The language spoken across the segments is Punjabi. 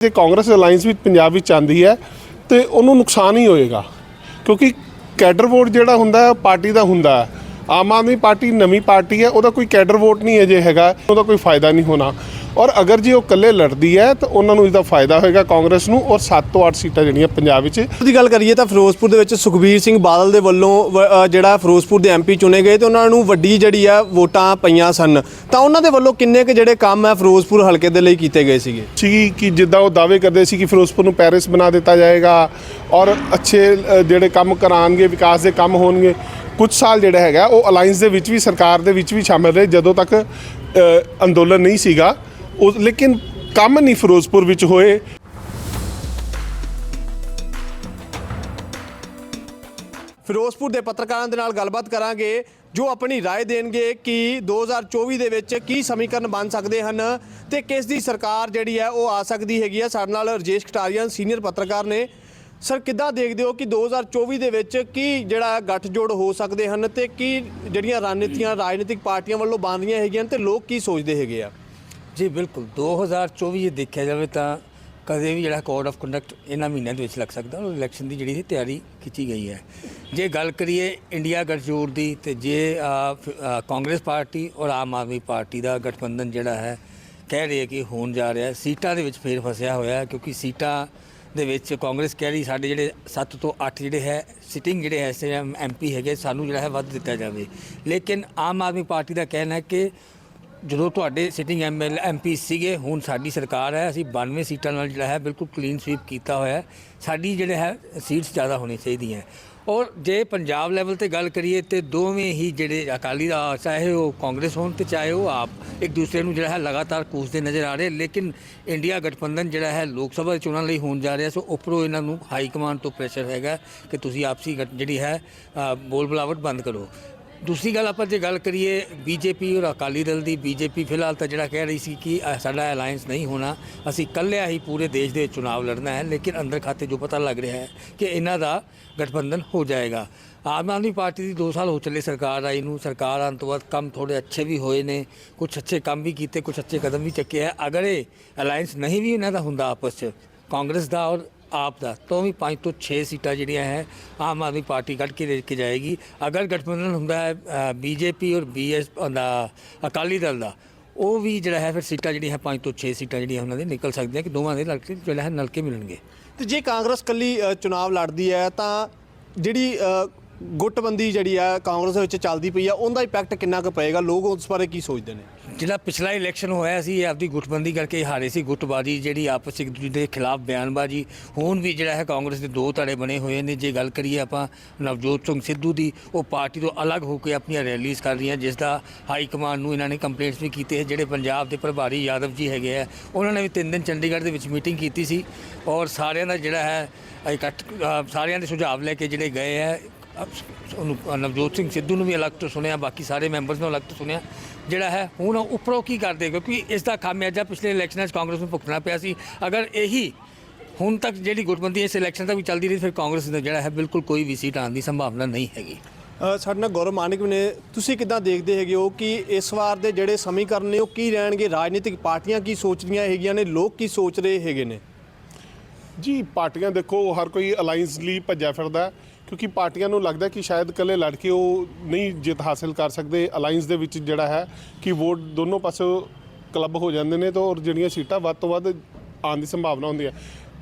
ਜੇ ਕਾਂਗਰਸ ਅਲਾਈਅੰਸ ਵਿੱਚ ਪੰਜਾਬ ਵਿੱਚ ਆਂਦੀ ਹੈ ਤੇ ਉਹਨੂੰ ਨੁਕਸਾਨ ਹੀ ਹੋਏਗਾ। ਕਿਉਂਕਿ ਕੈਡਰ ਵੋਟ ਜਿਹੜਾ ਹੁੰਦਾ ਹੈ ਪਾਰਟੀ ਦਾ ਹੁੰਦਾ ਹੈ। ਆਮ ਆਦਮੀ ਪਾਰਟੀ ਨਵੀਂ ਪਾਰਟੀ ਹੈ ਉਹਦਾ ਕੋਈ ਕੈਡਰ ਵੋਟ ਨਹੀਂ ਅਜੇ ਹੈਗਾ ਉਹਦਾ ਕੋਈ ਫਾਇਦਾ ਨਹੀਂ ਹੋਣਾ। ਔਰ ਅਗਰ ਜੇ ਉਹ ਇਕੱਲੇ ਲੜਦੀ ਹੈ ਤਾਂ ਉਹਨਾਂ ਨੂੰ ਇਹਦਾ ਫਾਇਦਾ ਹੋਏਗਾ ਕਾਂਗਰਸ ਨੂੰ ਔਰ 7 ਤੋਂ 8 ਸੀਟਾਂ ਜਿਹੜੀਆਂ ਪੰਜਾਬ ਵਿੱਚ ਦੀ ਗੱਲ ਕਰੀਏ ਤਾਂ ਫਿਰੋਜ਼ਪੁਰ ਦੇ ਵਿੱਚ ਸੁਖਬੀਰ ਸਿੰਘ ਬਾਦਲ ਦੇ ਵੱਲੋਂ ਜਿਹੜਾ ਫਿਰੋਜ਼ਪੁਰ ਦੇ ਐਮਪੀ ਚੁਣੇ ਗਏ ਤੇ ਉਹਨਾਂ ਨੂੰ ਵੱਡੀ ਜਿਹੜੀ ਆ ਵੋਟਾਂ ਪਈਆਂ ਸਨ। ਤਾਂ ਉਹਨਾਂ ਦੇ ਵੱਲੋਂ ਕਿੰਨੇ ਕੁ ਜਿਹੜੇ ਕੰਮ ਹੈ ਫਿਰੋਜ਼ਪੁਰ ਹਲਕੇ ਦੇ ਲਈ ਕੀਤੇ ਗਏ ਸੀਗੇ? ਸੀ ਕਿ ਜਿੱਦਾਂ ਉਹ ਦਾਅਵੇ ਕਰਦੇ ਸੀ ਕਿ ਫਿਰੋਜ਼ਪੁਰ ਨੂੰ ਪੈਰਿਸ ਬਣਾ ਦਿੱਤਾ ਜਾਏਗਾ ਔਰ ਅੱਛੇ ਜਿਹੜੇ ਕੰਮ ਕਰਾਉਣਗੇ ਵਿਕਾਸ ਦੇ ਕੰਮ ਹੋਣਗੇ ਕੁਝ ਸਾਲ ਜਿਹੜਾ ਹੈਗਾ ਉਹ ਅਲਾਈਅੰਸ ਦੇ ਵਿੱਚ ਵੀ ਸਰਕਾਰ ਦੇ ਵਿੱਚ ਵੀ ਸ਼ਾਮਿਲ ਰਹੇ ਜਦੋਂ ਤੱਕ ਅ, ਅੰਦੋਲਨ ਨਹੀਂ ਸੀਗਾ ਉਹ ਲੇਕਿਨ ਕੰਮ ਨਹੀਂ ਫਿਰੋਜ਼ਪੁਰ ਵਿੱਚ ਹੋਏ ਫਿਰੋਜ਼ਪੁਰ ਦੇ ਪੱਤਰਕਾਰਾਂ ਦੇ ਨਾਲ ਗੱਲਬਾਤ ਕਰਾਂਗੇ ਜੋ ਆਪਣੀ رائے ਦੇਣਗੇ ਕਿ 2024 ਦੇ ਵਿੱਚ ਕੀ ਸਮੀਕਰਨ ਬਣ ਸਕਦੇ ਹਨ ਤੇ ਕਿਸ ਦੀ ਸਰਕਾਰ ਜਿਹੜੀ ਹੈ ਉਹ ਆ ਸਕਦੀ ਹੈਗੀ ਹੈ ਸਾਡੇ ਨਾਲ ਰਜੇਸ਼ ਕਟਾਰੀਆ ਸੀਨੀਅਰ ਪੱਤਰਕਾਰ ਨੇ ਸਰ, ਕਿੱਦਾਂ ਦੇਖਦੇ ਹੋ ਕਿ 2024 ਦੇ ਵਿੱਚ ਕੀ ਜਿਹੜਾ ਗੱਠਜੋੜ ਹੋ ਸਕਦੇ ਹਨ ਤੇ ਕੀ ਜਿਹੜੀਆਂ ਰਣਨੀਤੀਆਂ, ਰਾਜਨੀਤਿਕ ਪਾਰਟੀਆਂ ਵੱਲੋਂ ਬਣਦੀਆਂ ਰਹੀਆਂ ਹੈਗੀਆਂ ਤੇ ਲੋਕ ਕੀ ਸੋਚਦੇ ਹੈਗੇ ਆ? ਜੀ, ਬਿਲਕੁਲ। 2024 ਜੇ ਦੇਖਿਆ ਜਾਵੇ ਤਾਂ ਕਦੇ ਵੀ ਜਿਹੜਾ ਕੋਡ ਆਫ ਕੰਡਕਟ ਇਹਨਾਂ ਮਹੀਨਿਆਂ ਦੇ ਵਿੱਚ ਲੱਗ ਸਕਦਾ ਔਰ ਇਲੈਕਸ਼ਨ ਦੀ ਜਿਹੜੀ ਤਿਆਰੀ ਕੀਤੀ ਗਈ ਹੈ। ਜੇ ਗੱਲ ਕਰੀਏ ਇੰਡੀਆ ਗੱਠਜੋੜ ਦੀ ਤੇ ਜੇ ਕਾਂਗਰਸ ਪਾਰਟੀ ਔਰ ਆਮ ਆਦਮੀ ਪਾਰਟੀ ਦਾ ਗਠਬੰਧਨ ਜਿਹੜਾ ਹੈ, ਕਹਿ ਰਹੀ ਹੈ ਕਿ ਹੋਣ ਜਾ ਰਿਹਾ ਸੀਟਾਂ ਦੇ ਵਿੱਚ ਫੇਰ ਫਸਿਆ ਹੋਇਆ ਕਿਉਂਕਿ ਸੀਟਾਂ ਦੇ ਵਿੱਚ ਕਾਂਗਰਸ ਕਹਿ ਰਹੀ ਸਾਡੇ ਜਿਹੜੇ 7 ਤੋਂ 8 ਜਿਹੜੇ ਹੈ ਸਿਟਿੰਗ ਜਿਹੜੇ ਐਸੇ ਐਮਪੀ ਹੈਗੇ, ਸਾਨੂੰ ਜਿਹੜਾ ਹੈ ਵੱਧ ਦਿੱਤਾ ਜਾਵੇ। ਲੇਕਿਨ ਆਮ ਆਦਮੀ ਪਾਰਟੀ ਦਾ ਕਹਿਣਾ ਹੈ ਕਿ ਜਦੋਂ ਤੁਹਾਡੇ ਸਿਟਿੰਗ ਐਮਐਲ ਐਮਪੀ ਸੀਗੇ, ਹੁਣ ਸਾਡੀ ਸਰਕਾਰ ਹੈ, ਅਸੀਂ 92 ਸੀਟਾਂ ਨਾਲ ਜਿਹੜਾ ਹੈ ਬਿਲਕੁਲ ਕਲੀਨ ਸਵੀਪ ਕੀਤਾ ਹੋਇਆ ਹੈ। ਸਾਡੀ ਜਿਹੜੇ ਹੈ ਸੀਟਸ ਜ਼ਿਆਦਾ ਹੋਣੀ ਚਾਹੀਦੀਆਂ ਔਰ ਜੇ ਪੰਜਾਬ ਲੈਵਲ ਤੇ ਗੱਲ ਕਰੀਏ ਤੇ ਦੋਵੇਂ ਹੀ ਜਿਹੜੇ ਅਕਾਲੀ ਦਾ ਚਾਹੇ ਉਹ ਕਾਂਗਰਸ ਹੋਣ ਤੇ ਚਾਹੇ ਉਹ ਆਪ, ਇੱਕ ਦੂਸਰੇ ਨੂੰ ਜਿਹੜਾ ਹੈ ਲਗਾਤਾਰ ਕੂਸਦੇ ਨਜ਼ਰ ਆ ਰਹੇ। ਲੇਕਿਨ ਇੰਡੀਆ ਗਠਬੰਧਨ ਜਿਹੜਾ ਹੈ ਲੋਕ ਸਭਾ ਚੋਣਾਂ ਲਈ ਹੋਣ ਜਾ ਰਿਹਾ, ਸੋ ਉੱਪਰੋਂ ਇਹਨਾਂ ਨੂੰ ਹਾਈ ਕਮਾਂਡ ਤੋਂ ਪ੍ਰੈਸ਼ਰ ਹੈਗਾ ਕਿ ਤੁਸੀਂ ਆਪਸੀ ਗਠ- ਜਿਹੜੀ ਹੈ ਬੋਲ ਬੁਲਾਵਟ ਬੰਦ ਕਰੋ। ਦੂਸਰੀ ਗੱਲ ਆਪਾਂ ਜੇ ਗੱਲ ਕਰੀਏ ਬੀਜੇਪੀ ਔਰ ਅਕਾਲੀ ਦਲ ਦੀ, ਬੀਜੇਪੀ ਫਿਲਹਾਲ ਤਾਂ ਜਿਹੜਾ ਕਹਿ ਰਹੀ ਸੀ ਕਿ ਸਾਡਾ ਅਲਾਈਅੰਸ ਨਹੀਂ ਹੋਣਾ। ਅਸੀਂ ਇਕੱਲਿਆਂ ਹੀ ਪੂਰੇ ਦੇਸ਼ ਦੇ ਚੁਣਾਵ ਲੜਨਾ ਹੈ, ਲੇਕਿਨ ਅੰਦਰ ਖਾਤੇ ਜੋ ਪਤਾ ਲੱਗ ਰਿਹਾ ਹੈ ਕਿ ਇਹਨਾਂ ਦਾ ਗਠਬੰਧਨ ਹੋ ਜਾਏਗਾ। ਆਮ ਆਦਮੀ ਪਾਰਟੀ ਦੀ 2 ਸਾਲ ਹੋ ਚੱਲੇ ਸਰਕਾਰ ਆਈ ਨੂੰ। ਸਰਕਾਰ ਆਉਣ ਤੋਂ ਬਾਅਦ ਕੰਮ ਥੋੜੇ ਅੱਛੇ ਵੀ ਹੋਏ ਨੇ ਕੁਝ ਅੱਛੇ ਕੰਮ ਵੀ ਕੀਤੇ ਕੁਝ ਅੱਛੇ ਕਦਮ ਵੀ ਚੱਕੇ ਹੈ। ਅਗਰ ਇਹ ਅਲਾਈਅੰਸ ਨਹੀਂ ਵੀ ਇਹਨਾਂ ਦਾ ਹੁੰਦਾ ਆਪਸ 'ਚ, ਕਾਂਗਰਸ ਦਾ ਔਰ ਆਪ ਦਾ ਤੋਂ ਵੀ 5 ਤੋਂ 6 ਸੀਟਾਂ ਜਿਹੜੀਆਂ ਹੈ ਆਮ ਆਦਮੀ ਪਾਰਟੀ ਕੱਢ ਕੇ ਲੈ ਕੇ ਜਾਏਗੀ। ਅਗਰ ਗਠਬੰਧਨ ਹੁੰਦਾ ਹੈ ਬੀਜੇਪੀ ਔਰ ਬੀਐਸ ਦਾ ਅਕਾਲੀ ਦਲ ਦਾ ਉਹ ਵੀ ਜਿਹੜਾ ਹੈ ਫਿਰ ਸੀਟਾਂ ਜਿਹੜੀਆਂ ਹੈ 5 ਤੋਂ 6 ਸੀਟਾਂ ਜਿਹੜੀਆਂ ਉਹਨਾਂ ਦੇ ਨਿਕਲ ਸਕਦੀਆਂ ਕਿ ਦੋਵਾਂ ਦੇ ਲੜਕੇ ਜਿਹੜਾ ਹੈ ਨਲਕੇ ਮਿਲਣਗੇ। ਤੇ ਜੇ ਕਾਂਗਰਸ ਕੱਲੀ ਅ, ਚੁਣਾਵ ਲੜਦੀ ਹੈ ਤਾਂ ਜਿਹੜੀ ਗੁੱਟਬੰਦੀ ਜਿਹੜੀ ਆ ਕਾਂਗਰਸ ਵਿੱਚ ਚੱਲਦੀ ਪਈ ਆ ਉਹਦਾ ਇੰਪੈਕਟ ਕਿੰਨਾ ਕੁ ਪਏਗਾ? ਲੋਕ ਉਸ ਬਾਰੇ ਕੀ ਸੋਚਦੇ ਨੇ? ਜਿਹੜਾ ਪਿਛਲਾ ਇਲੈਕਸ਼ਨ ਹੋਇਆ ਸੀ, ਇਹ ਆਪਦੀ ਗੁੱਟਬੰਦੀ ਕਰਕੇ ਹਾਰੇ ਸੀ, ਗੁੱਟਬਾਜੀ ਜਿਹੜੀ ਆਪਸ ਇੱਕ ਦੂਜੇ ਦੇ ਖਿਲਾਫ ਬਿਆਨਬਾਜ਼ੀ। ਹੁਣ ਵੀ ਜਿਹੜਾ ਹੈ ਕਾਂਗਰਸ ਦੇ ਦੋ ਧੜੇ ਬਣੇ ਹੋਏ ਨੇ। ਜੇ ਗੱਲ ਕਰੀਏ ਆਪਾਂ ਨਵਜੋਤ ਸਿੰਘ ਸਿੱਧੂ ਦੀ, ਉਹ ਪਾਰਟੀ ਤੋਂ ਅਲੱਗ ਹੋ ਕੇ ਆਪਣੀਆਂ ਰੈਲੀਜ਼ ਕਰ ਰਹੀਆਂ, ਜਿਸ ਦਾ ਹਾਈ ਕਮਾਂਡ ਨੂੰ ਇਹਨਾਂ ਨੇ ਕੰਪਲੇਂਟਸ ਵੀ ਕੀਤੇ ਹੈ। ਜਿਹੜੇ ਪੰਜਾਬ ਦੇ ਪ੍ਰਭਾਰੀ ਯਾਦਵ ਜੀ ਹੈਗੇ ਆ, ਉਹਨਾਂ ਨੇ ਵੀ ਤਿੰਨ ਦਿਨ ਚੰਡੀਗੜ੍ਹ ਦੇ ਵਿੱਚ ਮੀਟਿੰਗ ਕੀਤੀ ਸੀ ਔਰ ਸਾਰਿਆਂ ਦਾ ਜਿਹੜਾ ਹੈ ਇਕੱਠ ਸਾਰਿਆਂ ਦੇ ਸੁਝਾਅ ਲੈ ਕੇ ਜਿਹੜੇ ਗਏ ਹੈ ਉਹਨੂੰ ਨਵਜੋਤ ਸਿੰਘ ਸਿੱਧੂ ਨੂੰ ਵੀ ਅਲੱਗ ਤੋਂ ਸੁਣਿਆ ਬਾਕੀ ਸਾਰੇ ਮੈਂਬਰਸ ਨੂੰ ਅਲੱਗ ਤੋਂ ਸੁਣਿਆ। ਜਿਹੜਾ ਹੈ ਹੁਣ ਉੱਪਰੋਂ ਕੀ ਕਰਦੇ ਕਿਉਂਕਿ ਇਸ ਦਾ ਖਾਮਿਆਜਾ ਪਿਛਲੇ ਇਲੈਕਸ਼ਨਾਂ 'ਚ ਕਾਂਗਰਸ ਨੂੰ ਭੁਗਤਣਾ ਪਿਆ ਸੀ। ਅਗਰ ਇਹੀ ਹੁਣ ਤੱਕ ਜਿਹੜੀ ਗੁੱਟਬੰਦੀ ਇਸ ਇਲੈਕਸ਼ਨ ਤੱਕ ਵੀ ਚੱਲਦੀ ਰਹੀ ਫਿਰ ਕਾਂਗਰਸ ਦਾ ਜਿਹੜਾ ਹੈ ਬਿਲਕੁਲ ਕੋਈ ਵੀ ਸੀਟ ਆਉਣ ਦੀ ਸੰਭਾਵਨਾ ਨਹੀਂ ਹੈਗੀ। ਸਾਡੇ ਨਾਲ ਗੌਰਵ ਮਾਨਿਕ ਨੇ। ਤੁਸੀਂ ਕਿੱਦਾਂ ਦੇਖਦੇ ਹੈਗੇ ਹੋ ਕਿ ਇਸ ਵਾਰ ਦੇ ਜਿਹੜੇ ਸਮੀਕਰਨ ਨੇ ਉਹ ਕੀ ਰਹਿਣਗੇ? ਰਾਜਨੀਤਿਕ ਪਾਰਟੀਆਂ ਕੀ ਸੋਚ ਰਹੀਆਂ ਹੈਗੀਆਂ ਨੇ? ਲੋਕ ਕੀ ਸੋਚ ਰਹੇ ਹੈਗੇ ਨੇ? ਜੀ ਪਾਰਟੀਆਂ ਦੇਖੋ ਹਰ ਕੋਈ ਅਲਾਈਅੰਸ ਲਈ ਭੱਜਿਆ ਫਿਰਦਾ ਕਿਉਂਕਿ ਪਾਰਟੀਆਂ ਨੂੰ ਲੱਗਦਾ ਕਿ ਸ਼ਾਇਦ ਇਕੱਲੇ ਲੜ ਕੇ ਉਹ ਨਹੀਂ ਜਿੱਤ ਹਾਸਲ ਕਰ ਸਕਦੇ ਅਲਾਈਅੰਸ ਦੇ ਵਿੱਚ ਜਿਹੜਾ ਹੈ ਕਿ ਵੋਟ ਦੋਨੋਂ ਪਾਸੋਂ ਕਲੱਬ ਹੋ ਜਾਂਦੇ ਨੇ ਤਾਂ ਔਰ ਜਿਹੜੀਆਂ ਸੀਟਾਂ ਵੱਧ ਤੋਂ ਵੱਧ ਆਉਣ ਦੀ ਸੰਭਾਵਨਾ ਹੁੰਦੀ ਹੈ।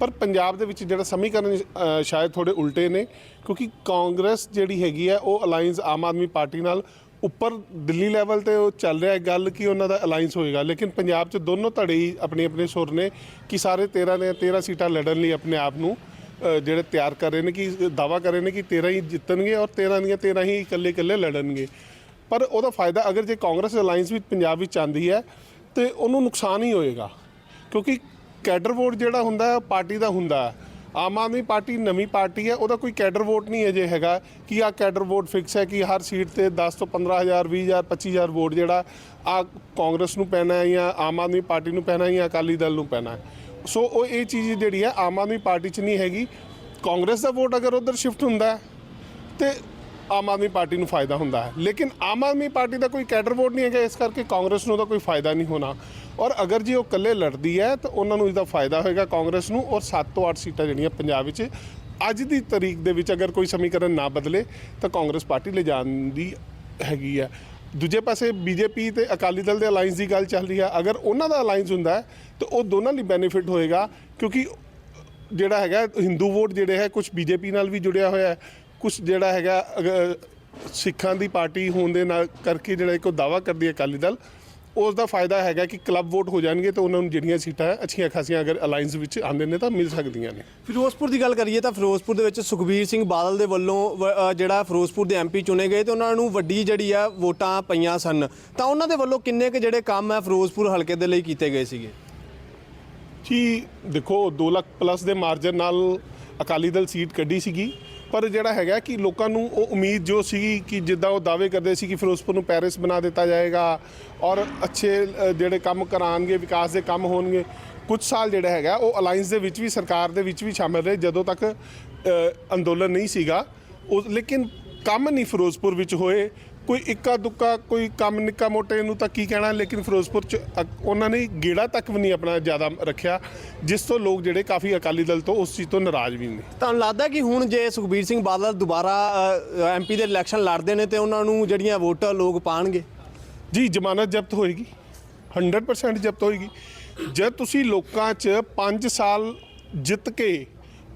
ਪਰ ਪੰਜਾਬ ਦੇ ਵਿੱਚ ਜਿਹੜਾ ਸਮੀਕਰਨ ਸ਼ਾਇਦ ਥੋੜੇ ਉਲਟੇ ਨੇ ਕਿਉਂਕਿ ਕਾਂਗਰਸ ਜਿਹੜੀ ਹੈਗੀ ਹੈ ਉਹ ਅਲਾਈਅੰਸ ਆਮ ਆਦਮੀ ਪਾਰਟੀ ਨਾਲ ਉੱਪਰ ਦਿੱਲੀ ਲੈਵਲ ਤੇ ਉਹ ਚੱਲ ਰਿਹਾ ਹੈ। ਗੱਲ ਕਿ ਉਹਨਾਂ ਦਾ ਅਲਾਈਅੰਸ ਹੋਏਗਾ? ਲੇਕਿਨ ਪੰਜਾਬ 'ਚ ਦੋਨੋਂ ਧੜੇ ਹੀ ਆਪਣੇ ਆਪਣੇ ਸੁਰ ਨੇ ਕਿ ਸਾਰੇ 13 ਨੇ 13 ਸੀਟਾਂ ਲੜਨ ਲਈ ਆਪਣੇ ਆਪ ਨੂੰ ਜਿਹੜੇ ਤਿਆਰ ਕਰ ਰਹੇ ਨੇ ਕਿ ਦਾਵਾ ਕਰ ਰਹੇ ਨੇ ਕਿ 13 ਹੀ ਜਿੱਤਣਗੇ ਔਰ 13 ਦੀਆਂ 13 ਹੀ ਇਕੱਲੇ ਇਕੱਲੇ ਲੜਨਗੇ। ਪਰ ਉਹਦਾ ਫਾਇਦਾ ਅਗਰ ਜੇ ਕਾਂਗਰਸ ਅਲਾਈਅੰਸ ਵਿੱਚ, ਪੰਜਾਬ ਵਿੱਚ ਆਂਦੀ ਹੈ, ਤੇ ਉਹਨੂੰ ਨੁਕਸਾਨ ਹੀ ਹੋਏਗਾ। ਕਿਉਂਕਿ ਕੈਡਰ ਵੋਟ ਜਿਹੜਾ ਹੁੰਦਾ ਹੈ ਪਾਰਟੀ ਦਾ ਹੁੰਦਾ ਆਮ ਆਦਮੀ ਪਾਰਟੀ ਨਵੀਂ ਪਾਰਟੀ ਹੈ, ਉਹਦਾ ਕੋਈ ਕੈਡਰ ਵੋਟ ਨਹੀਂ ਅਜੇ ਹੈਗਾ ਕਿ ਆ ਕੈਡਰ ਵੋਟ ਫਿਕਸ ਹੈ ਕਿ ਹਰ ਸੀਟ ਤੇ 10 ਤੋਂ 15000 20000 25000 ਵੋਟ ਜਿਹੜਾ ਆ ਕਾਂਗਰਸ ਨੂੰ ਪੈਣਾ ਹੈ ਜਾਂ ਆਮ ਆਦਮੀ ਪਾਰਟੀ ਨੂੰ ਪੈਣਾ ਹੈ ਜਾਂ ਅਕਾਲੀ ਦਲ ਨੂੰ ਪੈਣਾ ਹੈ। ਸੋ ਉਹ ਇਹ ਚੀਜ਼ ਜਿਹੜੀ ਹੈ, ਆਮ ਆਦਮੀ ਪਾਰਟੀ 'ਚ ਨਹੀਂ ਹੈਗੀ। ਕਾਂਗਰਸ ਦਾ ਵੋਟ ਅਗਰ ਉਧਰ ਸ਼ਿਫਟ ਹੁੰਦਾ ਹੈ, ਤੇ ਆਮ ਆਦਮੀ ਪਾਰਟੀ ਨੂੰ ਫਾਇਦਾ ਹੁੰਦਾ ਹੈ। ਲੇਕਿਨ ਆਮ ਆਦਮੀ ਪਾਰਟੀ ਦਾ ਕੋਈ ਕੈਡਰ ਵੋਟ ਨਹੀਂ ਹੈਗਾ, ਇਸ ਕਰਕੇ ਕਾਂਗਰਸ ਨੂੰ ਉਹਦਾ ਕੋਈ ਫਾਇਦਾ ਨਹੀਂ ਹੋਣਾ। ਔਰ ਅਗਰ ਜੇ ਉਹ ਇਕੱਲੇ ਲੜਦੀ ਹੈ, ਤਾਂ ਉਹਨਾਂ ਨੂੰ ਇਹਦਾ ਫਾਇਦਾ ਹੋਏਗਾ ਕਾਂਗਰਸ ਨੂੰ। ਔਰ 7 ਤੋਂ 8 ਸੀਟਾਂ ਜਿਹੜੀਆਂ ਪੰਜਾਬ ਵਿੱਚ, ਅੱਜ ਦੀ ਤਰੀਕ ਦੇ ਵਿੱਚ ਅਗਰ ਕੋਈ ਸਮੀਕਰਨ ਨਾ ਬਦਲੇ, ਤਾਂ ਕਾਂਗਰਸ ਪਾਰਟੀ ਲੈ ਜਾਣ ਦੀ ਹੈਗੀ ਹੈ। ਦੂਜੇ ਪਾਸੇ ਬੀਜੇਪੀ ਤੇ ਅਕਾਲੀ ਦਲ ਦੇ ਅਲਾਈਅੰਸ ਦੀ ਗੱਲ ਚੱਲ ਰਹੀ ਹੈ ਅਗਰ ਉਹਨਾਂ ਦਾ ਅਲਾਈਅੰਸ ਹੁੰਦਾ ਤਾਂ ਉਹ ਦੋਨਾਂ ਲਈ ਬੈਨੀਫਿਟ ਹੋਏਗਾ, ਕਿਉਂਕਿ ਜਿਹੜਾ ਹੈਗਾ ਹਿੰਦੂ ਵੋਟ ਜਿਹੜੇ ਹੈ ਕੁਝ ਬੀਜੇਪੀ ਨਾਲ ਵੀ ਜੁੜਿਆ ਹੋਇਆ ਹੈ ਕੁਝ ਜਿਹੜਾ ਹੈਗਾ ਅਗ- ਸਿੱਖਾਂ ਦੀ ਪਾਰਟੀ ਹੋਣ ਦੇ ਨਾਲ ਕਰਕੇ ਜਿਹੜਾ ਇੱਕ ਦਾਵਾ ਕਰਦੀ ਹੈ ਅਕਾਲੀ ਦਲ ਉਸ ਦਾ ਫਾਇਦਾ ਹੈਗਾ ਕਿ ਕਲੱਬ ਵੋਟ ਹੋ ਜਾਣਗੇ ਤਾਂ ਉਹਨਾਂ ਨੂੰ ਜਿਹੜੀਆਂ ਸੀਟਾਂ ਅੱਛੀਆਂ ਖਾਸੀਆਂ ਅਗਰ ਅਲਾਈਅੰਸ ਵਿੱਚ ਆਉਂਦੇ ਨੇ ਤਾਂ ਮਿਲ ਸਕਦੀਆਂ ਨੇ। ਫਿਰੋਜ਼ਪੁਰ ਦੀ ਗੱਲ ਕਰੀਏ ਤਾਂ ਫਿਰੋਜ਼ਪੁਰ ਦੇ ਵਿੱਚ ਸੁਖਬੀਰ ਸਿੰਘ ਬਾਦਲ ਦੇ ਵੱਲੋਂ ਜਿਹੜਾ ਫਿਰੋਜ਼ਪੁਰ ਦੇ ਐਮਪੀ ਚੁਣੇ ਗਏ ਤੇ ਉਹਨਾਂ ਨੂੰ ਵੱਡੀ ਜਿਹੜੀ ਆ ਵੋਟਾਂ ਪਈਆਂ ਸਨ। ਤਾਂ ਉਹਨਾਂ ਦੇ ਵੱਲੋਂ ਕਿੰਨੇ ਕੁ ਜਿਹੜੇ ਕੰਮ ਹੈ ਫਿਰੋਜ਼ਪੁਰ ਹਲਕੇ ਦੇ ਲਈ ਕੀਤੇ ਗਏ ਸੀਗੇ? ਜੀ ਦੇਖੋ 2 ਲੱਖ ਪਲੱਸ ਦੇ ਮਾਰਜਨ ਨਾਲ ਅਕਾਲੀ ਦਲ ਸੀਟ ਕੱਢੀ ਸੀਗੀ। ਪਰ ਜਿਹੜਾ ਹੈਗਾ ਕਿ ਲੋਕਾਂ ਨੂੰ ਉਹ ਉਮੀਦ ਜੋ ਸੀ ਕਿ ਜਿੱਦਾਂ ਉਹ ਦਾਅਵੇ ਕਰਦੇ ਸੀ ਕਿ ਫਿਰੋਜ਼ਪੁਰ ਨੂੰ ਪੈਰਿਸ ਬਣਾ ਦਿੱਤਾ ਜਾਏਗਾ ਔਰ ਅੱਛੇ ਜਿਹੜੇ ਕੰਮ ਕਰਾਉਣਗੇ, ਵਿਕਾਸ ਦੇ ਕੰਮ ਹੋਣਗੇ, ਕੁਝ ਸਾਲ ਜਿਹੜਾ ਹੈਗਾ ਉਹ ਅਲਾਈਅੰਸ ਦੇ ਵਿੱਚ ਵੀ, ਸਰਕਾਰ ਦੇ ਵਿੱਚ ਵੀ ਸ਼ਾਮਿਲ ਰਹੇ ਜਦੋਂ ਤੱਕ ਅੰਦੋਲਨ ਨਹੀਂ ਸੀਗਾ। ਉਹ ਲੇਕਿਨ ਕੰਮ ਨਹੀਂ ਫਿਰੋਜ਼ਪੁਰ ਵਿੱਚ ਹੋਏ। ਕੋਈ ਇੱਕਾ ਦੁੱਕਾ ਕੋਈ ਕੰਮ ਨਿੱਕਾ ਮੋਟੇ ਨੂੰ ਤਾਂ ਕੀ ਕਹਿਣਾ ਲੇਕਿਨ ਫਿਰੋਜ਼ਪੁਰ ਚ ਅ- ਉਹਨਾਂ ਨੇ ਗੇੜਾ ਤੱਕ ਵੀ ਨਹੀਂ ਆਪਣਾ ਜ਼ਿਆਦਾ ਰੱਖਿਆ ਜਿਸ ਤੋਂ ਲੋਕ ਜਿਹੜੇ ਕਾਫੀ ਅਕਾਲੀ ਦਲ ਤੋਂ ਉਸ ਚੀਜ਼ ਤੋਂ ਨਾਰਾਜ਼ ਵੀ ਨੇ। ਤੁਹਾਨੂੰ ਲੱਗਦਾ ਕਿ ਹੁਣ ਜੇ ਸੁਖਬੀਰ ਸਿੰਘ ਬਾਦਲ ਦੁਬਾਰਾ ਐਮਪੀ ਦੇ ਇਲੈਕਸ਼ਨ ਲੜਦੇ ਨੇ ਤੇ ਉਹਨਾਂ ਨੂੰ ਜਿਹੜੀਆਂ ਵੋਟਾਂ ਲੋਕ ਪਾਣਗੇ? ਜੀ ਜ਼ਮਾਨਤ ਜ਼ਬਤ ਹੋਏਗੀ 100% ਜ਼ਬਤ ਹੋਏਗੀ। ਜਦ ਤੁਸੀਂ ਲੋਕਾਂ 'ਚ 5 ਸਾਲ ਜਿੱਤ ਕੇ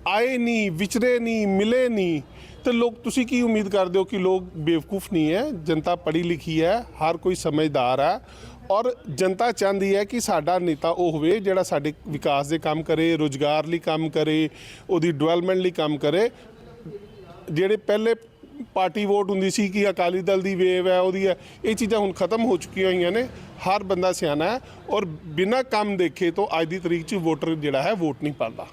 ਆਏ ਨਹੀਂ ਵਿਚਰੇ ਨਹੀਂ ਮਿਲੇ ਨਹੀਂ ਤੇ ਲੋਕ, ਤੁਸੀਂ ਕੀ ਉਮੀਦ ਕਰਦੇ ਹੋ ਕਿ ਲੋਕ ਬੇਵਕੂਫ ਨਹੀਂ ਹੈ? ਜਨਤਾ ਪੜ੍ਹੀ ਲਿਖੀ ਹੈ, ਹਰ ਕੋਈ ਸਮਝਦਾਰ ਹੈ ਔਰ ਜਨਤਾ ਚਾਹੁੰਦੀ ਹੈ ਕਿ ਸਾਡਾ ਨੇਤਾ ਉਹ ਹੋਵੇ ਜਿਹੜਾ ਸਾਡੇ ਵਿਕਾਸ ਦੇ ਕੰਮ ਕਰੇ, ਰੋਜ਼ਗਾਰ ਲਈ ਕੰਮ ਕਰੇ, ਉਹਦੀ ਡਿਵੈਲਪਮੈਂਟ ਲਈ ਕੰਮ ਕਰੇ। ਜਿਹੜੇ ਪਹਿਲੇ ਪਾਰਟੀ ਵੋਟ ਹੁੰਦੀ ਸੀ ਕਿ ਅਕਾਲੀ ਦਲ ਦੀ ਵੇਵ ਹੈ, ਉਹਦੀ ਹੈ, ਇਹ ਚੀਜ਼ਾਂ ਹੁਣ ਖਤਮ ਹੋ ਚੁੱਕੀਆਂ ਹੋਈਆਂ ਨੇ। ਹਰ ਬੰਦਾ ਸਿਆਣਾ ਹੈ ਔਰ ਬਿਨਾਂ ਕੰਮ ਦੇਖੇ ਤੋਂ ਅੱਜ ਦੀ ਤਰੀਕ 'ਚ ਵੋਟਰ ਜਿਹੜਾ ਹੈ, ਵੋਟ ਨਹੀਂ ਪਾਉਂਦਾ।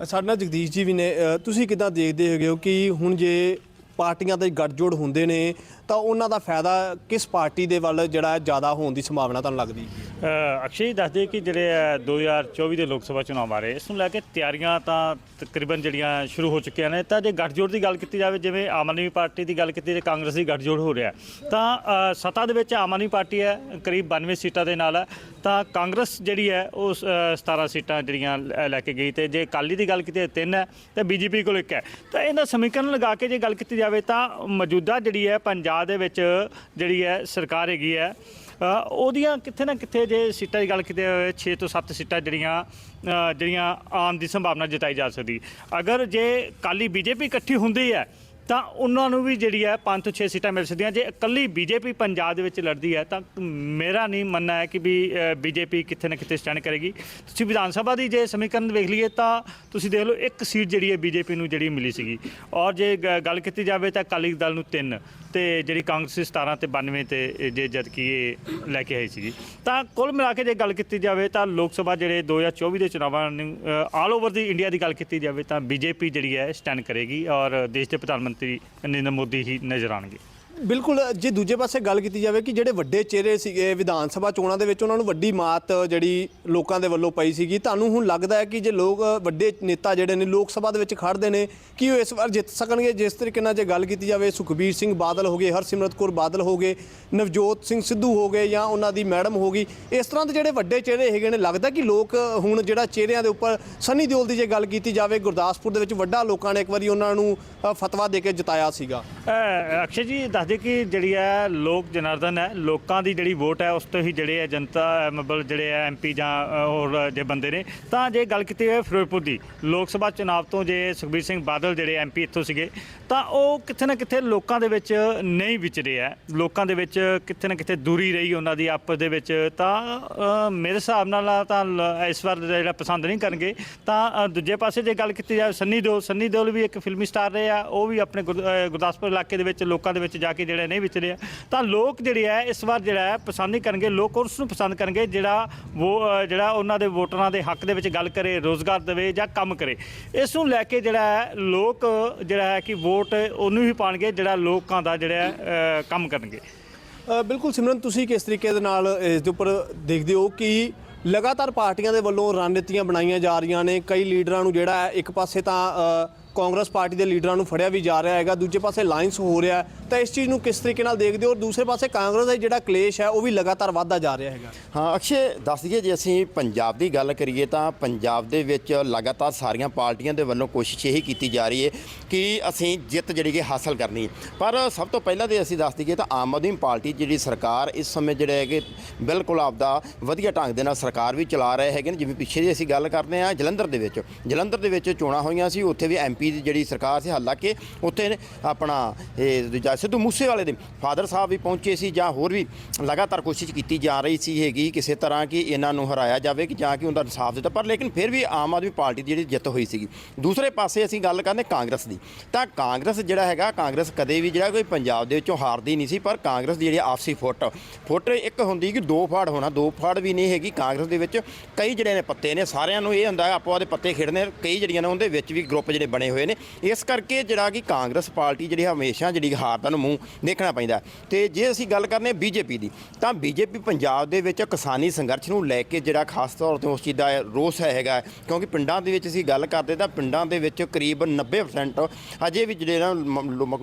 ਸਾਡੇ ਨਾਲ ਜਗਦੀਸ਼ ਜੀ ਵੀ ਨੇ ਅ, ਤੁਸੀਂ ਕਿਦਾਂ ਦੇਖਦੇ ਹੈਗੇ ਹੋ ਕਿ ਹੁਣ ਜੇ ਪਾਰਟੀਆਂ ਦੇ ਗੱਠਜੋੜ ਹੁੰਦੇ ਨੇ ਤਾਂ ਉਹਨਾਂ ਦਾ ਫਾਇਦਾ ਕਿਸ ਪਾਰਟੀ ਦੇ ਵੱਲ ਜਿਹੜਾ ਜ਼ਿਆਦਾ ਹੋਣ ਦੀ ਸੰਭਾਵਨਾ ਤੁਹਾਨੂੰ ਲੱਗਦੀ ਹੈ? ਅਕਸ਼ੇ ਜੀ ਦੱਸਦੇ ਕਿ ਜਿਹੜੇ ਅ, 2024 ਦੇ ਲੋਕ ਸਭਾ ਚੁਣਾਵ ਆ ਰਹੇ ਇਸ ਨੂੰ ਲੈ ਕੇ ਤਿਆਰੀਆਂ ਤਾਂ ਤਕਰੀਬਨ ਜਿਹੜੀਆਂ ਸ਼ੁਰੂ ਹੋ ਚੁੱਕੀਆਂ ਨੇ। ਤਾਂ ਜੇ ਗੱਠਜੋੜ ਦੀ ਗੱਲ ਕੀਤੀ ਜਾਵੇ ਜਿਵੇਂ ਆਮ ਆਦਮੀ ਪਾਰਟੀ ਦੀ ਗੱਲ ਕੀਤੀ ਜੇ ਕਾਂਗਰਸ ਦੀ ਗੱਠਜੋੜ ਹੋ ਰਿਹਾ ਤਾਂ ਅ, ਸੱਤਾ ਦੇ ਵਿੱਚ ਆਮ ਆਦਮੀ ਪਾਰਟੀ ਹੈ ਕਰੀਬ 92 ਸੀਟਾਂ ਦੇ ਨਾਲ ਹੈ। ਤਾਂ ਕਾਂਗਰਸ ਜਿਹੜੀ ਹੈ ਉਹ ਅ, 17 ਸੀਟਾਂ ਜਿਹੜੀਆਂ ਲੈ ਲੈ ਕੇ ਗਈ ਤੇ ਜੇ ਅਕਾਲੀ ਦੀ ਗੱਲ ਕੀਤੀ ਤਾਂ ਤਿੰਨ ਹੈ ਤੇ ਬੀਜੇਪੀ ਕੋਲ ਇੱਕ ਹੈ। ਤਾਂ ਇਹਦਾ ਸਮੀਕਰਨ ਲਗਾ ਕੇ ਜੇ ਗੱਲ ਕੀਤੀ ਜਾਵੇ ਤਾਂ ਮੌਜੂਦਾ ਜਿਹੜੀ ਹੈ ਪੰਜਾਬ ਪੰਜਾਬ ਦੇ ਵਿੱਚ ਜਿਹੜੀ ਹੈ ਸਰਕਾਰ ਹੈਗੀ ਹੈ ਉਹਦੀਆਂ ਕਿੱਥੇ ਨਾ ਕਿੱਥੇ ਜੇ ਸੀਟਾਂ ਦੀ ਗੱਲ ਕੀਤੀ ਹੋਵੇ 6 ਤੋਂ 7 ਸੀਟਾਂ ਜਿਹੜੀਆਂ ਜਿਹੜੀਆਂ ਆਉਣ ਦੀ ਸੰਭਾਵਨਾ ਜਤਾਈ ਜਾ ਸਕਦੀ। ਅਗਰ ਜੇ ਕਾਲੀ ਬੀਜੇਪੀ ਇਕੱਠੀ ਹੁੰਦੀ ਹੈ, ਤਾਂ ਉਹਨਾਂ ਨੂੰ ਵੀ ਜਿਹੜੀ ਹੈ 5 ਤੋਂ 6 ਸੀਟਾਂ ਮਿਲ ਸਕਦੀਆਂ। ਜੇ ਇਕੱਲੀ ਬੀਜੇਪੀ ਪੰਜਾਬ ਦੇ ਵਿੱਚ ਲੜਦੀ ਹੈ, ਤਾਂ ਮੇਰਾ ਨਹੀਂ ਮੰਨਣਾ ਹੈ ਕਿ ਵੀ ਬੀਜੇਪੀ ਕਿੱਥੇ ਨਾ ਕਿੱਥੇ ਸਟੈਂਡ ਕਰੇਗੀ। ਤੁਸੀਂ ਵਿਧਾਨ ਸਭਾ ਦੀ ਜੇ ਸਮੀਕਰਨ ਵੇਖ ਲਈਏ, ਤਾਂ ਤੁਸੀਂ ਦੇਖ ਲਓ ਇੱਕ ਸੀਟ ਜਿਹੜੀ ਹੈ ਬੀਜੇਪੀ ਨੂੰ ਜਿਹੜੀ ਮਿਲੀ ਸੀਗੀ। ਔਰ ਜੇ ਗ- ਗੱਲ ਕੀਤੀ ਜਾਵੇ ਤਾਂ ਅਕਾਲੀ ਦਲ ਨੂੰ ਤਿੰਨ ਤੇ ਜਿਹੜੀ ਕਾਂਗਰਸ 17 ਤੇ 92 ਤੇ ਜੇ ਜਦ ਕਿ ਇਹ ਲੈ ਕੇ ਆਈ ਸੀਗੀ। ਤਾਂ ਕੁੱਲ ਮਿਲਾ ਕੇ ਜੇ ਗੱਲ ਕੀਤੀ ਜਾਵੇ ਤਾਂ ਲੋਕ ਸਭਾ ਜਿਹੜੇ 2024 ਦੇ ਚੁਣਾਵਾਂ ਨੂੰ ਆਲ ਓਵਰ ਦੀ ਇੰਡੀਆ ਦੀ ਗੱਲ ਕੀਤੀ ਜਾਵੇ ਤਾਂ ਬੀਜੇਪੀ ਜਿਹੜੀ ਹੈ ਸਟੈਂਡ ਕਰੇਗੀ ਔਰ ਦੇਸ਼ ਦੇ ਪ੍ਰਧਾਨ ਮੰਤਰੀ ਨਰਿੰਦਰ ਮੋਦੀ ਹੀ ਨਜ਼ਰ ਆਉਣਗੇ। ਬਿਲਕੁਲ, ਜੇ ਦੂਜੇ ਪਾਸੇ ਗੱਲ ਕੀਤੀ ਜਾਵੇ ਕਿ ਜਿਹੜੇ ਵੱਡੇ ਚਿਹਰੇ ਸੀਗੇ ਵਿਧਾਨ ਸਭਾ ਚੋਣਾਂ ਦੇ ਵਿੱਚ, ਉਹਨਾਂ ਨੂੰ ਵੱਡੀ ਮਾਤ ਜਿਹੜੀ ਲੋਕਾਂ ਦੇ ਵੱਲੋਂ ਪਈ ਸੀਗੀ। ਤੁਹਾਨੂੰ ਹੁਣ ਲੱਗਦਾ ਹੈ ਕਿ ਜੇ ਲੋਕ, ਵੱਡੇ ਨੇਤਾ ਜਿਹੜੇ ਨੇ ਲੋਕ ਸਭਾ ਦੇ ਵਿੱਚ ਖੜਦੇ ਨੇ, ਕਿ ਉਹ ਇਸ ਵਾਰ ਜਿੱਤ ਸਕਣਗੇ? ਜਿਸ ਤਰੀਕੇ ਨਾਲ ਜੇ ਗੱਲ ਕੀਤੀ ਜਾਵੇ, ਸੁਖਬੀਰ ਸਿੰਘ ਬਾਦਲ ਹੋ ਗਏ, ਹਰਸਿਮਰਤ ਕੌਰ ਬਾਦਲ ਹੋ ਗਏ, ਨਵਜੋਤ ਸਿੰਘ ਸਿੱਧੂ ਹੋ ਗਏ ਜਾਂ ਉਹਨਾਂ ਦੀ ਮੈਡਮ ਹੋ ਗਈ, ਇਸ ਤਰ੍ਹਾਂ ਦੇ ਜਿਹੜੇ ਵੱਡੇ ਚਿਹਰੇ ਹੈਗੇ ਨੇ, ਲੱਗਦਾ ਕਿ ਲੋਕ ਹੁਣ ਜਿਹੜਾ ਚਿਹਰਿਆਂ ਦੇ ਉੱਪਰ ਸਨੀ ਦਿਓਲ ਦੀ ਜੇ ਗੱਲ ਕੀਤੀ ਜਾਵੇ, ਗੁਰਦਾਸਪੁਰ ਦੇ ਵਿੱਚ ਵੱਡਾ ਲੋਕਾਂ ਨੇ ਇੱਕ ਵਾਰੀ ਉਹਨਾਂ ਨੂੰ ਫਤਵਾ ਦੇ ਕੇ ਜਿਤਾਇਆ ਸੀਗਾ। ਅਕਸ਼ੇ ਜੀ ਦੱਸਦੇ ਕਿ ਜਿਹੜੀ ਹੈ ਲੋਕ ਜਨਾਰਦਨ ਹੈ, ਲੋਕਾਂ ਦੀ ਜਿਹੜੀ ਵੋਟ ਹੈ, ਉਸ ਤੋਂ ਹੀ ਜਿਹੜੇ ਹੈ ਜਨਤਾ ਮਤਲਬ ਜਿਹੜੇ ਹੈ ਐਮਪੀ ਜਾਂ ਹੋਰ ਜੇ ਬੰਦੇ ਨੇ, ਤਾਂ ਜੇ ਗੱਲ ਕੀਤੀ ਹੈ ਫਿਰੋਜ਼ਪੁਰ ਦੀ, ਲੋਕ ਸਭਾ ਚੁਣਾਵ ਤੋਂ ਜੇ ਸੁਖਬੀਰ ਸਿੰਘ ਬਾਦਲ ਜਿਹੜੇ ਐਮਪੀ ਇੱਥੋਂ ਸੀਗੇ, ਤਾਂ ਉਹ ਕਿਤੇ ਨਾ ਕਿਤੇ ਲੋਕਾਂ ਦੇ ਵਿੱਚ ਨਹੀਂ ਵਿਚਰੇ ਹੈ ਲੋਕਾਂ ਦੇ ਵਿੱਚ ਕਿਤੇ ਨਾ ਕਿਤੇ ਦੂਰੀ ਰਹੀ ਉਹਨਾਂ ਦੀ ਆਪਸ ਦੇ ਵਿੱਚ, ਤਾਂ ਮੇਰੇ ਹਿਸਾਬ ਨਾਲ ਤਾਂ ਲ- ਇਸ ਵਾਰ ਜਿਹੜਾ ਪਸੰਦ ਨਹੀਂ ਕਰਨਗੇ, ਤਾਂ ਦੂਜੇ ਪਾਸੇ ਜੇ ਗੱਲ ਕੀਤੀ ਜਾਵੇ ਸੰਨੀ ਦਿਓਲ ਸੰਨੀ ਦਿਓਲ ਵੀ ਇੱਕ ਫਿਲਮੀ ਸਟਾਰ ਰਹੇ ਆ, ਉਹ ਵੀ ਆਪਣੇ ਗੁਰ- ਗੁਰਦਾਸਪੁਰ ਇਲਾਕੇ ਦੇ ਵਿੱਚ ਲੋਕਾਂ ਦੇ ਵਿੱਚ ਜਾ ਕੇ ਜਿਹੜਾ ਨਹੀਂ ਵਿਚਰੇ ਆ। ਤਾਂ ਲੋਕ ਜਿਹੜੇ ਹੈ ਇਸ ਵਾਰ ਜਿਹੜਾ ਹੈ ਪਸੰਦ ਨਹੀਂ ਕਰਨਗੇ। ਲੋਕ ਉਸ ਨੂੰ ਪਸੰਦ ਕਰਨਗੇ, ਜਿਹੜਾ ਉਹ ਜਿਹੜਾ ਉਹਨਾਂ ਦੇ ਵੋਟਰਾਂ ਦੇ ਹੱਕ ਦੇ ਵਿੱਚ ਗੱਲ ਕਰੇ, ਰੋਜ਼ਗਾਰ ਦੇਵੇ ਜਾਂ ਕੰਮ ਕਰੇ। ਇਸ ਨੂੰ ਲੈ ਕੇ ਜਿਹੜਾ ਹੈ ਲੋਕ ਜਿਹੜਾ ਹੈ ਕਿ ਵੋਟ ਉਹਨੂੰ ਹੀ ਪਾਣਗੇ, ਜਿਹੜਾ ਲੋਕਾਂ ਦਾ ਜਿਹੜਾ ਕੰਮ ਕਰਨਗੇ। ਬਿਲਕੁਲ ਸਿਮਰਨ, ਤੁਸੀਂ ਕਿਸ ਤਰੀਕੇ ਦੇ ਨਾਲ ਇਸ ਦੇ ਉੱਪਰ ਦੇਖਦੇ ਹੋ ਕਿ ਲਗਾਤਾਰ ਪਾਰਟੀਆਂ ਦੇ ਵੱਲੋਂ ਰਣਨੀਤੀਆਂ ਬਣਾਈਆਂ ਜਾ ਰਹੀਆਂ ਨੇ? ਕਈ ਲੀਡਰਾਂ ਨੂੰ ਜਿਹੜਾ ਹੈ, ਇੱਕ ਪਾਸੇ ਤਾਂ ਕਾਂਗਰਸ ਪਾਰਟੀ ਦੇ ਲੀਡਰਾਂ ਨੂੰ ਫੜਿਆ ਵੀ ਜਾ ਰਿਹਾ ਹੈਗਾ, ਦੂਜੇ ਪਾਸੇ ਅਲਾਈਅੰਸ ਹੋ ਰਿਹਾ ਤਾਂ ਇਸ ਚੀਜ਼ ਨੂੰ ਕਿਸ ਤਰੀਕੇ ਨਾਲ ਦੇਖਦੇ ਹੋ? ਔਰ ਦੂਸਰੇ ਪਾਸੇ ਕਾਂਗਰਸ ਦਾ ਜਿਹੜਾ ਕਲੇਸ਼ ਹੈ, ਉਹ ਵੀ ਲਗਾਤਾਰ ਵੱਧਦਾ ਜਾ ਰਿਹਾ ਹੈਗਾ। ਹਾਂ, ਅਕਸ਼ੇ, ਦੱਸ ਦਈਏ, ਜੇ ਅਸੀਂ ਪੰਜਾਬ ਦੀ ਗੱਲ ਕਰੀਏ ਤਾਂ ਪੰਜਾਬ ਦੇ ਵਿੱਚ ਲਗਾਤਾਰ ਸਾਰੀਆਂ ਪਾਰਟੀਆਂ ਦੇ ਵੱਲੋਂ ਕੋਸ਼ਿਸ਼ ਇਹੀ ਕੀਤੀ ਜਾ ਰਹੀ ਹੈ ਕਿ ਅਸੀਂ ਜਿੱਤ ਜਿਹੜੀ ਕਿ ਹਾਸਲ ਕਰਨੀ ਹੈ। ਪਰ ਸਭ ਤੋਂ ਪਹਿਲਾਂ ਤੇ ਅਸੀਂ ਦੱਸ ਦਈਏ ਤਾਂ ਆਮ ਆਦਮੀ ਪਾਰਟੀ ਜਿਹੜੀ ਸਰਕਾਰ ਇਸ ਸਮੇਂ ਜਿਹੜੇ ਹੈਗੇ ਬਿਲਕੁਲ ਆਪਦਾ ਵਧੀਆ ਢੰਗ ਦੇ ਨਾਲ ਸਰਕਾਰ ਵੀ ਚਲਾ ਰਹੇ ਹੈਗੇ ਨੇ। ਜਿਵੇਂ ਪਿੱਛੇ ਜੇ ਅਸੀਂ ਗੱਲ ਕਰਦੇ ਹਾਂ ਜਲੰਧਰ ਦੇ ਵਿੱਚ। ਜਲੰਧਰ ਦੇ ਵਿੱਚ ਚੋਣਾਂ ਹੋਈਆਂ ਸੀ, ਉੱਥੇ ਵੀ ਐਮਪੀ ਦੀ ਜਿਹੜੀ ਸਰਕਾਰ ਸੀ ਹਾਲਾਂਕਿ ਉੱਥੇ ਆਪਣਾ ਇਹ ਦੂਜਾ ਸਿੱਧੂ ਮੂਸੇਵਾਲੇ ਦੇ ਫਾਦਰ ਸਾਹਿਬ ਵੀ ਪਹੁੰਚੇ ਸੀ ਜਾਂ ਹੋਰ ਵੀ ਲਗਾਤਾਰ ਕੋਸ਼ਿਸ਼ ਕੀਤੀ ਜਾ ਰਹੀ ਸੀ ਹੈਗੀ ਕਿਸੇ ਤਰ੍ਹਾਂ ਕਿ ਇਹਨਾਂ ਨੂੰ ਹਰਾਇਆ ਜਾਵੇ ਕਿ ਜਾਂ ਕਿ ਉਹਨਾਂ ਦਾ ਇਨਸਾਫ ਦਿੱਤਾ, ਪਰ ਲੇਕਿਨ ਫਿਰ ਵੀ ਆਮ ਆਦਮੀ ਪਾਰਟੀ ਦੀ ਜਿਹੜੀ ਜਿੱਤ ਹੋਈ ਸੀਗੀ। ਦੂਸਰੇ ਪਾਸੇ ਅਸੀਂ ਗੱਲ ਕਰਦੇ ਕਾਂਗਰਸ ਦੀ। ਤਾਂ ਕਾਂਗਰਸ ਜਿਹੜਾ ਹੈਗਾ, ਕਾਂਗਰਸ ਕਦੇ ਵੀ ਜਿਹੜਾ ਕੋਈ ਪੰਜਾਬ ਦੇ ਵਿੱਚੋਂ ਹਾਰਦੀ ਨਹੀਂ ਸੀ, ਪਰ ਕਾਂਗਰਸ ਦੀ ਜਿਹੜੀ ਆਪਸੀ ਫੁੱਟ ਫੁੱਟ ਇੱਕ ਹੁੰਦੀ ਕਿ ਦੋ ਫਾੜ ਹੋਣਾ, ਦੋ ਫਾੜ ਵੀ ਨਹੀਂ ਹੈਗੀ। ਕਾਂਗਰਸ ਦੇ ਵਿੱਚ ਕਈ ਜਿਹੜੇ ਨੇ ਪੱਤੇ ਨੇ, ਸਾਰਿਆਂ ਨੂੰ ਇਹ ਹੁੰਦਾ ਆਪੋ ਆਪਦੇ ਪੱਤੇ ਖੇਡਣੇ ਕਈ ਜਿਹੜੀਆਂ ਨੇ ਉਹਦੇ ਵਿੱਚ ਵੀ ਗਰੁੱਪ ਜਿਹੜੇ ਬਣੇ ਹੋਏ ਨੇ। ਇਸ ਕਰਕੇ ਜਿਹੜਾ ਕਿ ਕਾਂਗਰਸ ਪਾਰਟੀ ਜਿਹੜੀ ਹਮੇਸ਼ਾ ਜਿਹੜੀ ਹਾਰ ਦਾ ਨੂੰ ਮੂੰਹ ਦੇਖਣਾ ਪੈਂਦਾ। ਤੇ ਜੇ ਅਸੀਂ ਗੱਲ ਕਰਨੇ ਬੀਜੇਪੀ ਦੀ, ਤਾਂ ਬੀਜੇਪੀ ਪੰਜਾਬ ਦੇ ਵਿੱਚ ਕਿਸਾਨੀ ਸੰਘਰਸ਼ ਨੂੰ ਲੈ ਕੇ ਜਿਹੜਾ ਖਾਸ ਤੌਰ ਤੇ ਉਸ ਚੀਜ਼ ਦਾ ਰੋਸ ਹੈਗਾ, ਕਿਉਂਕਿ ਪਿੰਡਾਂ ਦੇ ਵਿੱਚ ਅਸੀਂ ਗੱਲ ਕਰਦੇ ਤਾਂ ਪਿੰਡਾਂ ਦੇ ਵਿੱਚ ਕਰੀਬ 90% ਅਜੇ ਵੀ ਜਿਹੜੇ ਨਾ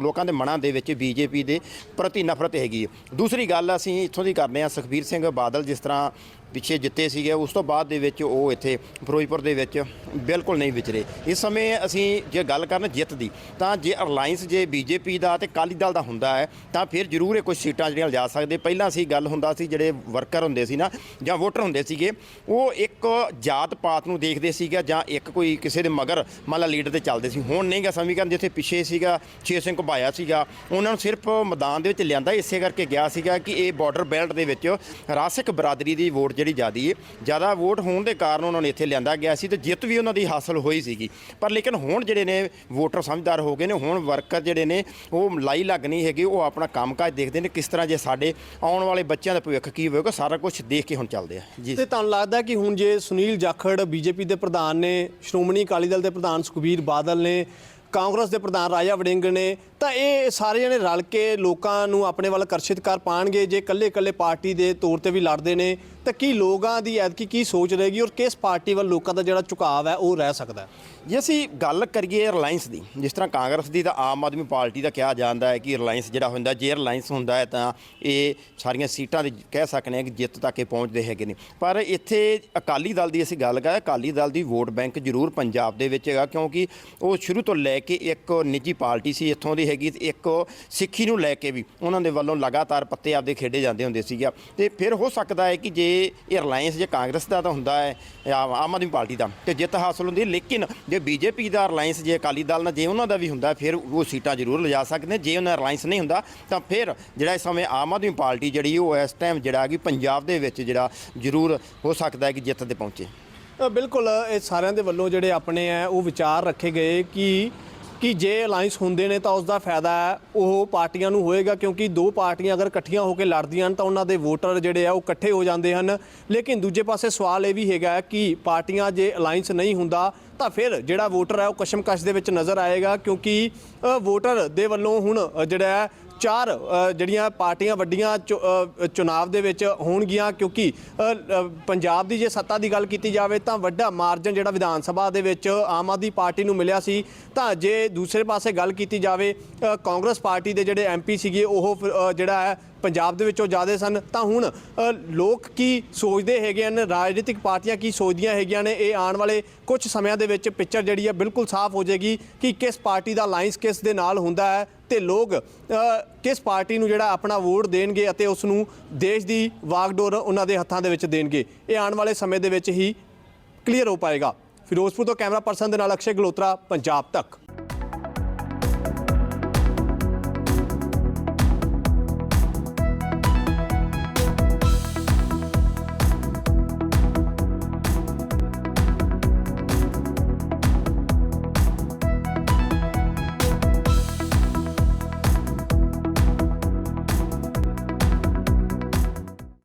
ਲੋਕਾਂ ਦੇ ਮਨਾਂ ਦੇ ਵਿੱਚ ਬੀਜੇਪੀ ਦੇ ਪ੍ਰਤੀ ਨਫ਼ਰਤ ਹੈਗੀ ਹੈ। ਦੂਸਰੀ ਗੱਲ ਅਸੀਂ ਇੱਥੋਂ ਦੀ ਕਰਦੇ ਹਾਂ, ਸੁਖਬੀਰ ਸਿੰਘ ਬਾਦਲ ਜਿਸ ਤਰ੍ਹਾਂ ਪਿੱਛੇ ਜਿੱਤੇ ਸੀਗੇ, ਉਸ ਤੋਂ ਬਾਅਦ ਦੇ ਵਿੱਚ ਉਹ ਇੱਥੇ ਫਿਰੋਜ਼ਪੁਰ ਦੇ ਵਿੱਚ ਬਿਲਕੁਲ ਨਹੀਂ ਵਿਚਰੇ। ਇਸ ਸਮੇਂ ਅਸੀਂ ਜੇ ਗੱਲ ਕਰਨ ਜਿੱਤ ਦੀ, ਤਾਂ ਜੇ ਅਲਾਈਅੰਸ ਜੇ ਬੀਜੇਪੀ ਦਾ ਤੇ ਕਾਲੀ ਦਲ ਦਾ ਹੁੰਦਾ ਹੈ, ਤਾਂ ਫਿਰ ਜ਼ਰੂਰ ਇਹ ਕੁਝ ਸੀਟਾਂ ਜਿਹੜੀਆਂ ਲਿਜਾ ਸਕਦੇ। ਪਹਿਲਾਂ ਸੀ ਗੱਲ ਹੁੰਦਾ ਸੀ, ਜਿਹੜੇ ਵਰਕਰ ਹੁੰਦੇ ਸੀ ਨਾ, ਜਾਂ ਵੋਟਰ ਹੁੰਦੇ ਸੀਗੇ, ਉਹ ਇੱਕ ਜਾਤ ਪਾਤ ਨੂੰ ਦੇਖਦੇ ਸੀਗਾ, ਜਾਂ ਇੱਕ ਕੋਈ ਕਿਸੇ ਦੇ ਮਗਰ ਮੰਨ ਲਾ ਲੀਡਰ ਤੇ ਚੱਲਦੇ ਸੀ। ਹੁਣ ਨਹੀਂਗਾ ਸਮੀਕਰਨ ਜਿੱਥੇ ਪਿੱਛੇ ਸੀਗਾ, ਛੇ ਸਿੰਘ ਘੁਬਾਇਆ ਸੀਗਾ, ਉਹਨਾਂ ਨੂੰ ਸਿਰਫ ਮੈਦਾਨ ਦੇ ਵਿੱਚ ਲਿਆਂਦਾ, ਇਸੇ ਕਰਕੇ ਗਿਆ ਸੀਗਾ ਕਿ ਇਹ ਬਾਰਡਰ ਬੈਲਟ ਦੇ ਵਿੱਚ ਰਾਸਿਕ ਬਰਾਦਰੀ ਦੀ ਵੋਟ ਜਿਹੜੀ ਜ਼ਿਆਦੀ ਹੈ ਜ਼ਿਆਦਾ ਵੋਟ ਹੋਣ ਦੇ ਕਾਰਨ ਉਹਨਾਂ ਨੂੰ ਇੱਥੇ ਲਿਆਂਦਾ ਗਿਆ ਸੀ ਤੇ ਜਿੱਤ ਵੀ ਉਹਨਾਂ ਦੀ ਹਾਸਲ ਹੋਈ ਸੀਗੀ। ਪਰ ਲੇਕਿਨ ਹੁਣ ਜਿਹੜੇ ਨੇ ਵੋਟਰ ਸਮਝਦਾਰ ਹੋ ਗਏ ਨੇ, ਹੁਣ ਵਰਕਰ ਜਿਹੜੇ ਨੇ, ਉਹ ਲਾਈ ਨਹੀਂ ਹੈਗੇ, ਉਹ ਆਪਣਾ ਕੰਮਕਾਜ ਦੇਖਦੇ ਨੇ, ਕਿਸ ਤਰ੍ਹਾਂ ਜੇ ਸਾਡੇ ਆਉਣ ਵਾਲੇ ਬੱਚਿਆਂ ਦਾ ਭਵਿੱਖ ਕੀ ਹੋਵੇਗਾ, ਸਾਰਾ ਕੁਝ ਦੇਖ ਕੇ ਹੁਣ ਚੱਲਦੇ ਆ। ਜੀ। ਤੇ ਤੁਹਾਨੂੰ ਲੱਗਦਾ ਕਿ ਹੁਣ ਜੇ ਸੁਨੀਲ ਜਾਖੜ ਬੀਜੇਪੀ ਦੇ ਪ੍ਰਧਾਨ ਨੇ, ਸ਼੍ਰੋਮਣੀ ਅਕਾਲੀ ਦਲ ਦੇ ਪ੍ਰਧਾਨ ਸੁਖਬੀਰ ਬਾਦਲ ਨੇ, ਕਾਂਗਰਸ ਦੇ ਪ੍ਰਧਾਨ ਰਾਜਾ ਵੜਿੰਗ ਨੇ, ਤਾਂ ਇਹ ਸਾਰੇ ਜਣੇ ਰਲ ਕੇ ਲੋਕਾਂ ਨੂੰ ਆਪਣੇ ਵੱਲ ਆਕਰਸ਼ਿਤ ਕਰ ਪਾਣਗੇ, ਜੇ ਇਕੱਲੇ-ਇਕੱਲੇ ਪਾਰਟੀ ਦੇ ਤੌਰ ਤੇ ਵੀ ਲੜਦੇ ਨੇ ਤਾਂ ਕੀ ਲੋਕਾਂ ਦੀ ਐਤਕੀ ਕੀ ਸੋਚ ਰਹੇਗੀ ਔਰ ਕਿਸ ਪਾਰਟੀ ਵੱਲ ਲੋਕਾਂ ਦਾ ਜਿਹੜਾ ਝੁਕਾਅ ਹੈ ਉਹ ਰਹਿ ਸਕਦਾ ਜੇ, ਅਸੀਂ ਗੱਲ ਕਰੀਏ ਰਿਲਾਇੰਸ ਦੀ। ਜਿਸ ਤਰ੍ਹਾਂ ਕਾਂਗਰਸ ਦੀ ਤਾਂ ਆਮ ਆਦਮੀ ਪਾਰਟੀ ਦਾ ਕਿਹਾ ਜਾਂਦਾ ਹੈ ਕਿ ਰਿਲਾਇੰਸ ਜਿਹੜਾ ਹੁੰਦਾ, ਜੇ ਰਿਲਾਇੰਸ ਹੁੰਦਾ ਹੈ ਤਾਂ ਇਹ ਸਾਰੀਆਂ ਸੀਟਾਂ ਦੀ ਕਹਿ ਸਕਨੇ ਆ ਕਿ ਜਿੱਤ ਤੱਕ ਇਹ ਪਹੁੰਚਦੇ ਹੈਗੇ ਨੇ। ਪਰ ਇੱਥੇ ਅਕਾਲੀ ਦਲ ਦੀ ਅਸੀਂ ਗੱਲ ਕਰਾਂ ਅਕਾਲੀ ਦਲ ਦੀ ਵੋਟ ਬੈਂਕ ਜ਼ਰੂਰ ਪੰਜਾਬ ਦੇ ਵਿੱਚ ਹੈਗਾ, ਕਿਉਂਕਿ ਉਹ ਸ਼ੁਰੂ ਤੋਂ ਲੈ ਕੇ ਇੱਕ ਨਿੱਜੀ ਪਾਰਟੀ ਸੀ, ਇੱਥੋਂ ਦੀ ਹੈਗੀ ਤੇ ਇੱਕ ਸਿੱਖੀ ਨੂੰ ਲੈ ਕੇ ਵੀ ਉਹਨਾਂ ਦੇ ਵੱਲੋਂ ਲਗਾਤਾਰ ਪੱਤੇ ਆਪਦੇ ਖੇਡੇ ਜਾਂਦੇ ਹੁੰਦੇ ਸੀਗਾ। ਤੇ ਫਿਰ ਹੋ ਸਕਦਾ ਹੈ ਕਿ ਜੇ ਇਹ ਰਿਲਾਇੰਸ ਜੇ ਕਾਂਗਰਸ ਦਾ ਤਾਂ ਹੁੰਦਾ ਹੈ ਆਮ ਆਦਮੀ ਪਾਰਟੀ ਦਾ, ਤੇ ਜਿੱਤ ਹਾਸਲ ਹੁੰਦੀ ਲੇਕਿਨ ਜੇ ਬੀਜੇਪੀ ਦਾ ਰਿਲਾਇੰਸ, ਜੇ ਅਕਾਲੀ ਦਲ ਨਾਲ, ਜੇ ਉਹਨਾਂ ਦਾ ਵੀ ਹੁੰਦਾ, ਫਿਰ ਉਹ ਸੀਟਾਂ ਜ਼ਰੂਰ ਲਿਜਾ ਸਕਦੇ ਜੇ ਉਹਨਾਂ ਦਾ ਰਿਲਾਇੰਸ ਨਹੀਂ ਹੁੰਦਾ, ਤਾਂ ਫਿਰ ਜਿਹੜਾ ਇਸ ਸਮੇਂ ਆਮ ਆਦਮੀ ਪਾਰਟੀ ਜਿਹੜੀ, ਉਹ ਇਸ ਟਾਈਮ ਜਿਹੜਾ ਕਿ ਪੰਜਾਬ ਦੇ ਵਿੱਚ ਜਿਹੜਾ ਜ਼ਰੂਰ ਹੋ ਸਕਦਾ ਹੈ ਕਿ ਜਿੱਤ ਤੇ ਪਹੁੰਚੇ। ਬਿਲਕੁਲ, ਇਹ ਸਾਰਿਆਂ ਦੇ ਵੱਲੋਂ ਜਿਹੜੇ ਆਪਣੇ ਆ ਉਹ ਵਿਚਾਰ ਰੱਖੇ ਗਏ ਕਿ ਕਿ ਜੇ ਅਲਾਈਅੰਸ ਹੁੰਦੇ ਨੇ ਤਾਂ ਉਸ ਦਾ ਫਾਇਦਾ ਉਹ ਪਾਰਟੀਆਂ ਨੂੰ ਹੋਏਗਾ ਕਿਉਂਕਿ ਦੋ ਪਾਰਟੀਆਂ ਅਗਰ ਇਕੱਠੀਆਂ ਹੋ ਕੇ ਲੜਦੀਆਂ ਹਨ ਤਾਂ ਉਹਨਾਂ ਦੇ ਵੋਟਰ ਜਿਹੜੇ ਆ ਉਹ ਇਕੱਠੇ ਹੋ ਜਾਂਦੇ ਹਨ। ਲੇਕਿਨ ਦੂਜੇ ਪਾਸੇ ਸਵਾਲ ਇਹ ਵੀ ਹੈਗਾ ਕਿ ਪਾਰਟੀਆਂ ਜੇ ਅਲਾਈਅੰਸ ਨਹੀਂ ਹੁੰਦਾ ਤਾਂ ਫਿਰ ਜਿਹੜਾ ਵੋਟਰ ਹੈ ਉਹ ਕਸ਼ਮਕਸ਼ ਦੇ ਵਿੱਚ ਨਜ਼ਰ ਆਏਗਾ ਕਿਉਂਕਿ ਵੋਟਰ ਦੇ ਵੱਲੋਂ ਹੁਣ ਜਿਹੜਾ ਚਾਰ ਜਿਹੜੀਆਂ ਪਾਰਟੀਆਂ ਵੱਡੀਆਂ ਚੁ- ਅ, ਚੁਣਾਵ ਦੇ ਵਿੱਚ ਹੋਣਗੀਆਂ ਕਿਉਂਕਿ ਪੰਜਾਬ ਦੀ ਜੇ ਸੱਤਾ ਦੀ ਗੱਲ ਕੀਤੀ ਜਾਵੇ ਤਾਂ ਵੱਡਾ ਮਾਰਜਨ ਜਿਹੜਾ ਵਿਧਾਨ ਸਭਾ ਦੇ ਵਿੱਚ ਆਮ ਆਦਮੀ ਪਾਰਟੀ ਨੂੰ ਮਿਲਿਆ ਸੀ। ਤਾਂ ਜੇ ਦੂਸਰੇ ਪਾਸੇ ਗੱਲ ਕੀਤੀ ਜਾਵੇ ਕਾਂਗਰਸ ਪਾਰਟੀ ਦੇ ਜਿਹੜੇ ਐਮਪੀ ਸੀਗੇ ਉਹ ਜਿਹੜਾ ਹੈ ਪੰਜਾਬ ਦੇ ਵਿੱਚੋਂ ਜ਼ਿਆਦੇ ਸਨ। ਤਾਂ ਹੁਣ ਲੋਕ ਕੀ ਸੋਚਦੇ ਹੈਗੇ ਹਨ? ਰਾਜਨੀਤਿਕ ਪਾਰਟੀਆਂ ਕੀ ਸੋਚਦੀਆਂ ਹੈਗੀਆਂ ਨੇ? ਇਹ ਆਉਣ ਵਾਲੇ ਕੁਝ ਸਮਿਆਂ ਦੇ ਵਿੱਚ ਪਿਕਚਰ ਜਿਹੜੀ ਹੈ ਬਿਲਕੁਲ ਸਾਫ਼ ਹੋ ਜਾਏਗੀ ਕਿ ਕਿਸ ਪਾਰਟੀ ਦਾ ਅਲਾਈਅੰਸ ਕਿਸ ਦੇ ਨਾਲ ਹੁੰਦਾ ਹੈ। ਤੇ ਲੋਕ ਕਿਸ ਪਾਰਟੀ ਨੂੰ ਜਿਹੜਾ ਆਪਣਾ ਵੋਟ ਦੇਣਗੇ ਅਤੇ ਉਸ ਨੂੰ ਦੇਸ਼ ਦੀ ਵਾਗਡੋਰ ਉਹਨਾਂ ਦੇ ਹੱਥਾਂ ਦੇ ਵਿੱਚ ਦੇਣਗੇ, ਇਹ ਆਉਣ ਵਾਲੇ ਸਮੇਂ ਦੇ ਵਿੱਚ ਹੀ ਕਲੀਅਰ ਹੋ ਪਾਏਗਾ। ਫਿਰੋਜ਼ਪੁਰ ਤੋਂ ਕੈਮਰਾ ਪਰਸਨ ਦੇ ਨਾਲ ਅਕਸ਼ੇ ਗਲੋਤਰਾ, ਪੰਜਾਬ ਤੱਕ।